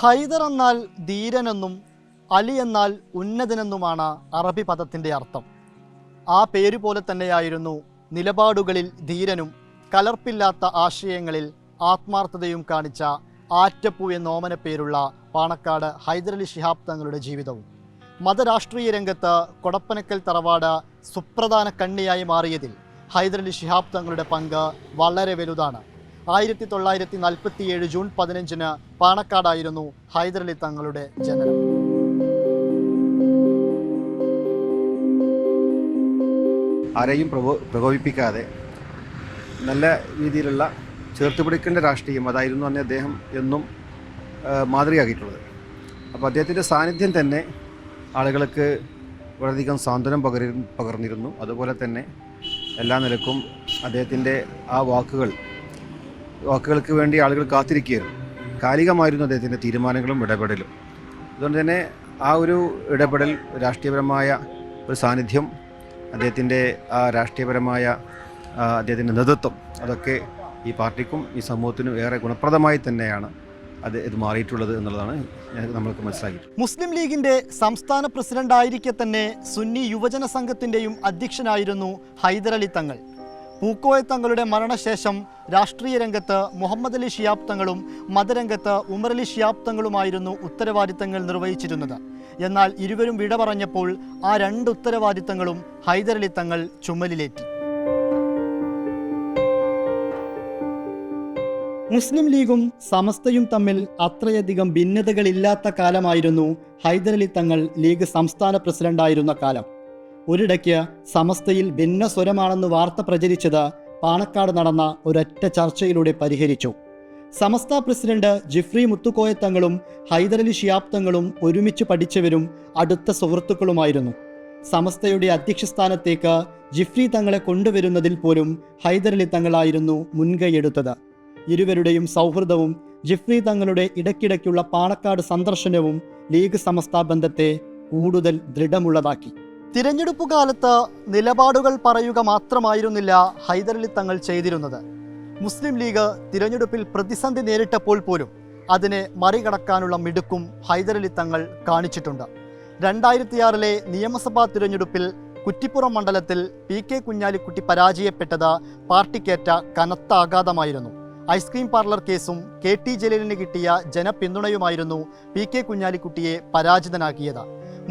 ഹൈദർ എന്നാൽ ധീരനെന്നും അലി എന്നാൽ ഉന്നതനെന്നുമാണ് അറബി പദത്തിന്റെ അർത്ഥം. ആ പേര് പോലെ തന്നെയായിരുന്നു നിലപാടുകളിൽ ധീരനും കലർപ്പില്ലാത്ത ആശയങ്ങളിൽ ആത്മാർത്ഥതയും കാണിച്ച ആറ്റപ്പൂ എന്ന ഓമന പേരുള്ള പാണക്കാട് ഹൈദരലി ശിഹാബ് തങ്ങളുടെ ജീവിതവും. മതരാഷ്ട്രീയ രംഗത്ത് കൊടപ്പനക്കൽ തറവാട് സുപ്രധാന കണ്ണിയായി മാറിയതിൽ ഹൈദരലി ശിഹാബ് തങ്ങളുടെ പങ്ക് വളരെ വലുതാണ്. ആയിരത്തി തൊള്ളായിരത്തി നാൽപ്പത്തിയേഴ് ജൂൺ പതിനഞ്ചിന് പാണക്കാടായിരുന്നു ഹൈദരലി തങ്ങളുടെ ജനനം. ആരെയും പ്രകോ പ്രകോപിപ്പിക്കാതെ നല്ല രീതിയിലുള്ള ചേർത്തുപിടിക്കേണ്ട രാഷ്ട്രീയം അതായിരുന്നു അന്ന് അദ്ദേഹം എന്നും മാതൃകയാക്കിയിട്ടുള്ളത്. അപ്പോൾ അദ്ദേഹത്തിന്റെ സാന്നിധ്യം തന്നെ ആളുകൾക്ക് വളരെയധികം സാന്ത്വനം പകര പകർന്നിരുന്നു. അതുപോലെ തന്നെ എല്ലാ നിലക്കും അദ്ദേഹത്തിന്റെ ആ വാക്കുകൾ വാക്കുകൾക്ക് വേണ്ടി ആളുകൾ കാത്തിരിക്കുകയായിരുന്നു. കാലികമായിരുന്നു അദ്ദേഹത്തിന്റെ തീരുമാനങ്ങളും ഇടപെടലും. അതുകൊണ്ട് തന്നെ ആ ഒരു ഇടപെടൽ രാഷ്ട്രീയപരമായ ഒരു സാന്നിധ്യം അദ്ദേഹത്തിന്റെ ആ രാഷ്ട്രീയപരമായ അദ്ദേഹത്തിന്റെ നേതൃത്വം അതൊക്കെ ഈ പാർട്ടിക്കും ഈ സമൂഹത്തിനും ഏറെ ഗുണപ്രദമായി തന്നെയാണ് അത് ഇത് മാറിയിട്ടുള്ളത് എന്നുള്ളതാണ് നമ്മൾക്ക് മനസ്സിലാക്കി മുസ്ലിം ലീഗിന്റെ സംസ്ഥാന പ്രസിഡന്റ് ആയിരിക്കെ തന്നെ സുന്നി യുവജന സംഘത്തിന്റെയും അധ്യക്ഷനായിരുന്നു ഹൈദരലി തങ്ങൾ. പൂക്കോയ തങ്ങളുടെ മരണശേഷം രാഷ്ട്രീയ രംഗത്ത് മുഹമ്മദ് അലി ഷിയാബ് തങ്ങളും മതരംഗത്ത് ഉമറലി ഷിയാബ് തങ്ങളുമായിരുന്നു ഉത്തരവാദിത്തങ്ങൾ നിർവഹിച്ചിരുന്നത്. എന്നാൽ ഇരുവരും വിട പറഞ്ഞപ്പോൾ ആ രണ്ട് ഉത്തരവാദിത്തങ്ങളും ഹൈദരലി തങ്ങൾ ചുമലിലേറ്റി. മുസ്ലിം ലീഗും സമസ്തയും തമ്മിൽ അത്രയധികം ഭിന്നതകളില്ലാത്ത കാലമായിരുന്നു ഹൈദരലി തങ്ങൾ ലീഗ് സംസ്ഥാന പ്രസിഡന്റായിരുന്ന കാലം. ഒരിടയ്ക്ക് സമസ്തയിൽ ഭിന്ന സ്വരമാണെന്ന് വാർത്ത പ്രചരിച്ചത് പാണക്കാട് നടന്ന ഒരൊറ്റ ചർച്ചയിലൂടെ പരിഹരിച്ചു. സമസ്ത പ്രസിഡന്റ് ജിഫ്രി മുത്തുക്കോയ തങ്ങളും ഹൈദരലി ഷിയാബ് തങ്ങളും ഒരുമിച്ച് പഠിച്ചവരും അടുത്ത സുഹൃത്തുക്കളുമായിരുന്നു. സമസ്തയുടെ അധ്യക്ഷസ്ഥാനത്തേക്ക് ജിഫ്രി തങ്ങളെ കൊണ്ടുവരുന്നതിൽ പോലും ഹൈദരലി തങ്ങളായിരുന്നു മുൻകൈയെടുത്തത് ഇരുവരുടെയും സൗഹൃദവും ജിഫ്രി തങ്ങളുടെ ഇടയ്ക്കിടയ്ക്കുള്ള പാണക്കാട് സന്ദർശനവും ലീഗ് സമസ്ത ബന്ധത്തെ കൂടുതൽ ദൃഢമുള്ളതാക്കി. തിരഞ്ഞെടുപ്പ് കാലത്ത് നിലപാടുകൾ പറയുക മാത്രമായിരുന്നില്ല ഹൈദരലി തങ്ങൾ ചെയ്തിരുന്നത്. മുസ്ലിം ലീഗ് തിരഞ്ഞെടുപ്പിൽ പ്രതിസന്ധി നേരിട്ടപ്പോൾ പോലും അതിനെ മറികടക്കാനുള്ള മിടുക്കും ഹൈദരലി തങ്ങൾ കാണിച്ചിട്ടുണ്ട്. രണ്ടായിരത്തിയാറിലെ നിയമസഭാ തിരഞ്ഞെടുപ്പിൽ കുറ്റിപ്പുറം മണ്ഡലത്തിൽ പി കെ കുഞ്ഞാലിക്കുട്ടി പരാജയപ്പെട്ടത് പാർട്ടിക്കേറ്റ കനത്ത ആഘാതമായിരുന്നു. ഐസ്ക്രീം പാർലർ കേസും കെ ടി ജലീലിന് കിട്ടിയ ജനപിന്തുണയുമായിരുന്നു പി കെ കുഞ്ഞാലിക്കുട്ടിയെ പരാജിതനാക്കിയത്.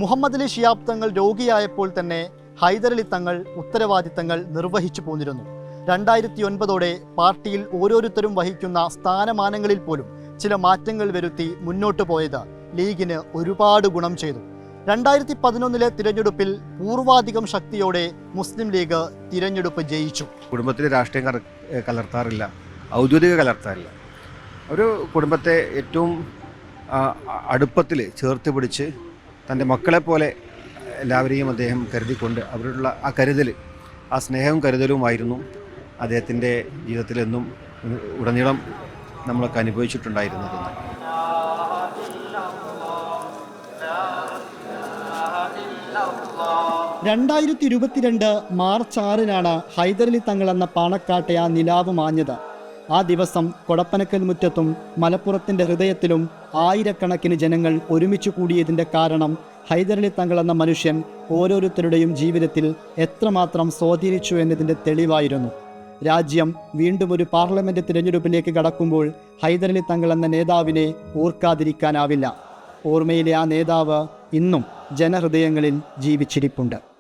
മുഹമ്മദ് അലി ഷിയാബ് തങ്ങൾ രോഗിയായപ്പോൾ തന്നെ ഹൈദരലി തങ്ങൾ ഉത്തരവാദിത്തങ്ങൾ നിർവഹിച്ചു പോന്നിരുന്നു. രണ്ടായിരത്തി ഒൻപതോടെ പാർട്ടിയിൽ ഓരോരുത്തരും വഹിക്കുന്ന സ്ഥാനമാനങ്ങളിൽ പോലും ചില മാറ്റങ്ങൾ വരുത്തി മുന്നോട്ട് പോയത് ലീഗിന് ഒരുപാട് ഗുണം ചെയ്തു. രണ്ടായിരത്തി പതിനൊന്നിലെ തിരഞ്ഞെടുപ്പിൽ പൂർവാധികം ശക്തിയോടെ മുസ്ലിം ലീഗ് തിരഞ്ഞെടുപ്പ് ജയിച്ചു. കുടുംബത്തിൽ രാഷ്ട്രീയം കല കലർത്താറില്ല. ഔദ്യോഗിക കലർത്താറില്ല. ഒരു കുടുംബത്തെ ഏറ്റവും അടുപ്പത്തിൽ ചേർത്ത് പിടിച്ച് തന്റെ മക്കളെപ്പോലെ എല്ലാവരെയും അദ്ദേഹം കരുതിക്കൊണ്ട് അവരുള്ള ആ കരുതൽ ആ സ്നേഹവും കരുതലുമായിരുന്നു അദ്ദേഹത്തിന്റെ ജീവിതത്തിലെന്നും ഉടനീളം നമ്മളൊക്കെ അനുഭവിച്ചിട്ടുണ്ടായിരുന്നതെന്ന് രണ്ടായിരത്തി ഇരുപത്തിരണ്ട് മാർച്ച് ആറിനാണ് ഹൈദരലി തങ്ങൾ എന്ന പാണക്കാട്ടെ ആ നിലാവ് മാഞ്ഞത്. ആ ദിവസം കൊടപ്പനക്കൽ മുറ്റത്തും മലപ്പുറത്തിന്റെ ഹൃദയത്തിലും ആയിരക്കണക്കിന് ജനങ്ങൾ ഒരുമിച്ച് കൂടിയതിന്റെ കാരണം ഹൈദരലി തങ്ങൾ എന്ന മനുഷ്യൻ ഓരോരുത്തരുടെയും ജീവിതത്തിൽ എത്രമാത്രം സ്വാധീനിച്ചു എന്നതിന്റെ തെളിവായിരുന്നു. രാജ്യം വീണ്ടും ഒരു പാർലമെന്റ് തിരഞ്ഞെടുപ്പിലേക്ക് കടക്കുമ്പോൾ ഹൈദരലി തങ്ങൾ എന്ന നേതാവിനെ ഓർക്കാതിരിക്കാനാവില്ല. ഓർമ്മയിലെ ആ നേതാവ് ഇന്നും ജനഹൃദയങ്ങളിൽ ജീവിച്ചിരിപ്പുണ്ട്.